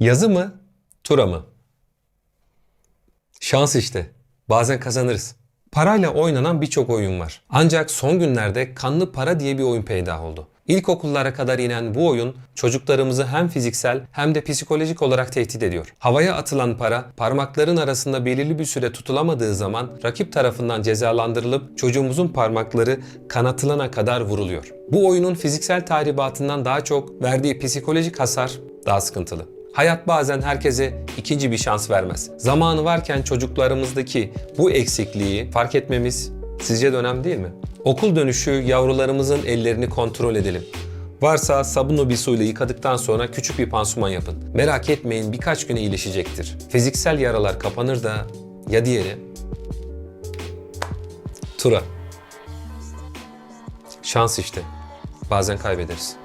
Yazı mı? Tura mı? Şans işte. Bazen kazanırız. Parayla oynanan birçok oyun var. Ancak son günlerde kanlı para diye bir oyun peydah oldu. İlkokullara kadar inen bu oyun çocuklarımızı hem fiziksel hem de psikolojik olarak tehdit ediyor. Havaya atılan para parmakların arasında belirli bir süre tutulamadığı zaman rakip tarafından cezalandırılıp çocuğumuzun parmakları kanatılana kadar vuruluyor. Bu oyunun fiziksel tahribatından daha çok verdiği psikolojik hasar daha sıkıntılı. Hayat bazen herkese ikinci bir şans vermez. Zamanı varken çocuklarımızdaki bu eksikliği fark etmemiz sizce de önemli değil mi? Okul dönüşü yavrularımızın ellerini kontrol edelim. Varsa sabunlu bir suyla yıkadıktan sonra küçük bir pansuman yapın. Merak etmeyin birkaç güne iyileşecektir. Fiziksel yaralar kapanır da ya diğeri? Tura. Şans işte. Bazen kaybederiz.